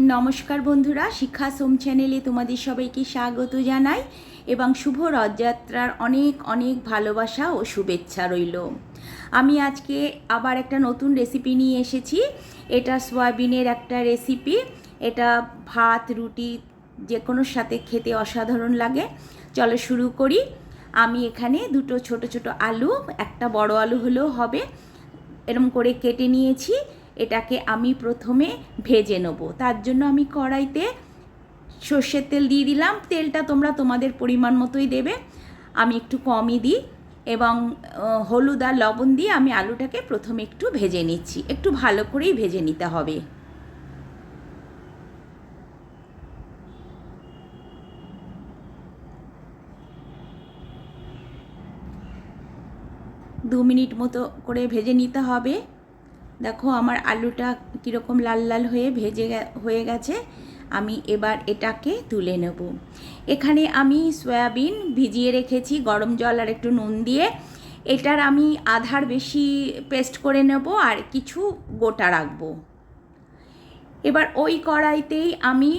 নমস্কার বন্ধুরা, শিক্ষা সোম চ্যানেলে তোমাদের সবাইকে স্বাগত জানাই এবং শুভ রথযাত্রার অনেক অনেক ভালোবাসা ও শুভেচ্ছা রইল। আমি আজকে আবার একটা নতুন রেসিপি নিয়ে এসেছি। এটা সয়াবিনের একটা রেসিপি এটা ভাত, রুটি যে কোনোর সাথে খেতে অসাধারণ লাগে। চলো শুরু করি। আমি এখানে দুটো ছোট ছোট আলু, একটা বড় আলু হলেও হবে। এরম করে কেটে নিয়েছি। এটাকে আমি প্রথমে ভেজে নেব। তার জন্য আমি কড়াইতে সর্ষের তেল দিয়ে দিলাম। তেলটা তোমরা তোমাদের পরিমাণ মতোই দেবে। আমি একটু কমই দিই এবং হলুদ আর লবণ দিয়ে আমি আলুটাকে প্রথমে একটু ভেজে নিচ্ছি। একটু ভালো করেই ভেজে নিতে হবে। দু মিনিট মতো করে ভেজে নিতে হবে। দেখো, আমার আলুটা কীরকম লাল লাল হয়ে ভেজে হয়ে গেছে। আমি এবার এটাকে তুলে নেব। এখানে আমি সয়াবিন ভিজিয়ে রেখেছি, গরম জল আর একটু নুন দিয়ে। এটার আমি আধার বেশি পেস্ট করে নেব আর কিছু গোটা রাখব। এবার ওই কড়াইতেই আমি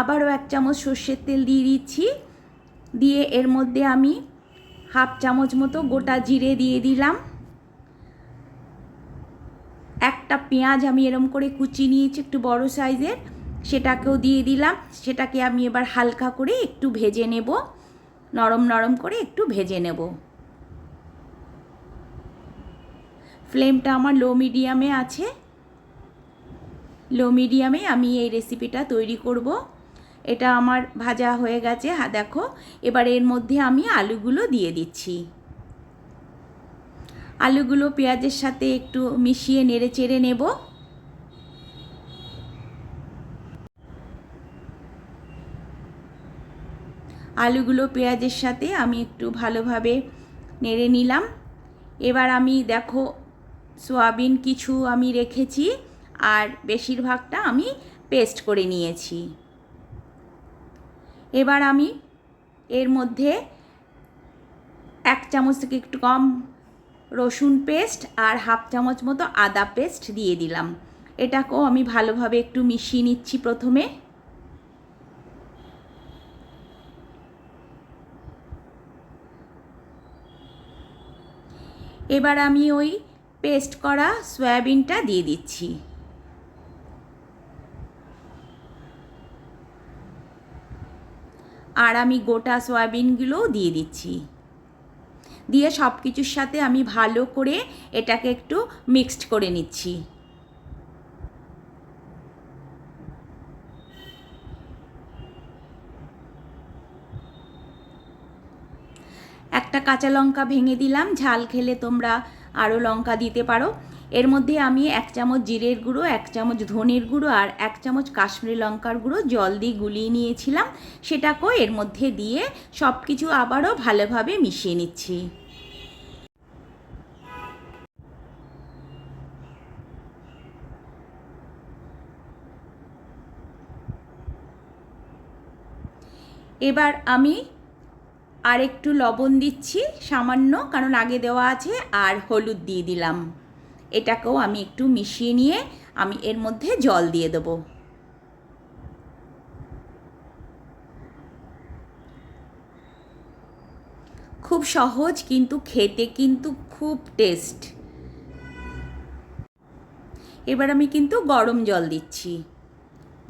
আবারও এক চামচ সর্ষের তেল দিয়ে দিচ্ছি। দিয়ে এর মধ্যে আমি হাফ চামচ মতো গোটা জিরে দিয়ে দিলাম। একটা পেঁয়াজ আমি এরম করে কুচি নিয়েছি একটু বড় সাইজের, সেটাকেও দিয়ে দিলাম। সেটাকে আমি এবার হালকা করে একটু ভেজে নেব। নরম নরম করে একটু ভেজে নেব। ফ্লেমটা আমার লো মিডিয়ামে আছে। লো মিডিয়ামে আমি এই রেসিপিটা তৈরি করব। এটা আমার ভাজা হয়ে গেছে হ্যাঁ দেখো। এবার এর মধ্যে আমি আলুগুলো দিয়ে দিচ্ছি। আলুগুলো পেঁয়াজের সাথে একটু মিশিয়ে নেড়ে চেড়ে নেব। আলুগুলো পেঁয়াজের সাথে আমি একটু ভালোভাবে নেড়ে নিলাম। এবার আমি দেখো, সোয়াবিন কিছু আমি রেখেছি আর বেশিরভাগটা আমি পেস্ট করে নিয়েছি। এবার আমি এর মধ্যে এক চামচ থেকে একটু কম রসুন পেস্ট আর হাফ চামচ মতো আদা পেস্ট দিয়ে দিলাম। এটাকেও আমি ভালোভাবে একটু মিশিয়ে নিচ্ছি প্রথমে। এবার আমি ওই পেস্ট করা সয়াবিনটা দিয়ে দিচ্ছি। আর আমি গোটা সয়াবিনগুলোও দিয়ে দিচ্ছি। দিয়ে সব কিছুর সাথে আমি ভালো করে এটাকে একটু মিক্সড করে নিচ্ছি। একটা কাঁচা লঙ্কা ভেঙে দিলাম, ঝাল খেলে তোমরা আরও লঙ্কা দিতে পারো। এর মধ্যে আমি এক চামচ জিরের গুঁড়ো, এক চামচ ধনের গুঁড়ো আর এক চামচ কাশ্মীরি লঙ্কার গুঁড়ো জল দিয়ে গুলিয়ে নিয়েছিলাম। সেটাকেও এর মধ্যে দিয়ে সব কিছু আবারও ভালোভাবে মিশিয়ে নিচ্ছি। এবার আমি আর একটু লবণ দিচ্ছি, সামান্য, কারণ আগে দেওয়া আছে আর হলুদ দিয়ে দিলাম। এটাকেও আমি একটু মিশিয়ে নিয়ে আমি এর মধ্যে জল দিয়ে দেবো। খুব সহজ, কিন্তু খেতে কিন্তু খুব টেস্ট। এবার আমি কিন্তু গরম জল দিচ্ছি।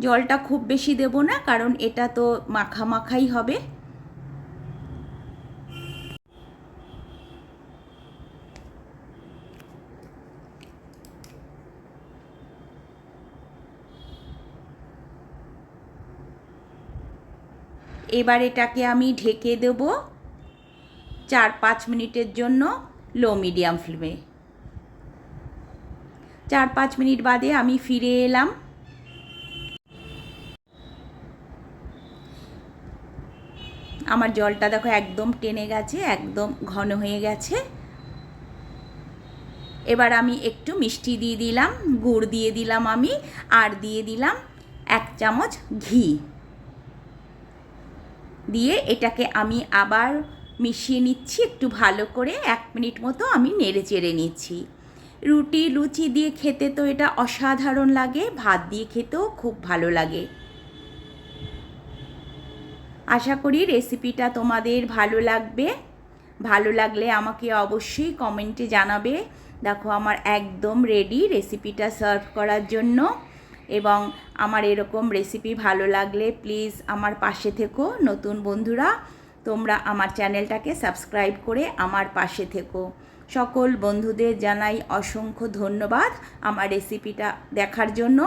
জলটা খুব বেশি দেব না, কারণ এটা তো মাখা মাখাই হবে। এবার এটাকে আমি ঢেকে দেব চার পাঁচ মিনিটের জন্য লো মিডিয়াম ফ্লেমে। চার পাঁচ মিনিট বাদে আমি ফিরে এলাম। আমার জলটা দেখো একদম টেনে গেছে, একদম ঘন হয়ে গেছে। এবার আমি একটু মিষ্টি দিয়ে দিলাম, গুড় দিয়ে দিলাম আমি, আর দিয়ে দিলাম এক চামচ ঘি। দিয়ে এটাকে আমি আবার মিশিয়ে নিচ্ছি, একটু ভালো করে এক মিনিট মতো আমি নেড়ে চেড়ে নিচ্ছি। রুটি, লুচি দিয়ে খেতে তো এটা অসাধারণ লাগে, ভাত দিয়ে খেতেও খুব ভালো লাগে। আশা করি রেসিপিটা তোমাদের ভালো লাগবে। ভালো লাগলে আমাকে অবশ্যই কমেন্টে জানাবে। দেখো, আমার একদম রেডি রেসিপিটা সার্ভ করার জন্য এবং আমার এরকম রেসিপি ভালো লাগলে প্লিজ আমার পাশে থেকো, নতুন বন্ধুরা। তোমরা আমার চ্যানেলটাকে সাবস্ক্রাইব করে আমার পাশে থেকো। সকল বন্ধুদের জানাই অসংখ্য ধন্যবাদ আমার রেসিপিটা দেখার জন্য।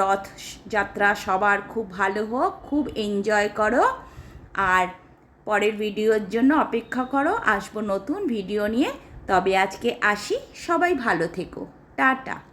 রথ যাত্রা সবার খুব ভালো হোক, খুব এনজয় করো। আর পরের ভিডিওর জন্য অপেক্ষা করো, আসব নতুন ভিডিও নিয়ে। তবে আজকে আসি, সবাই ভালো থেকো। টাটা।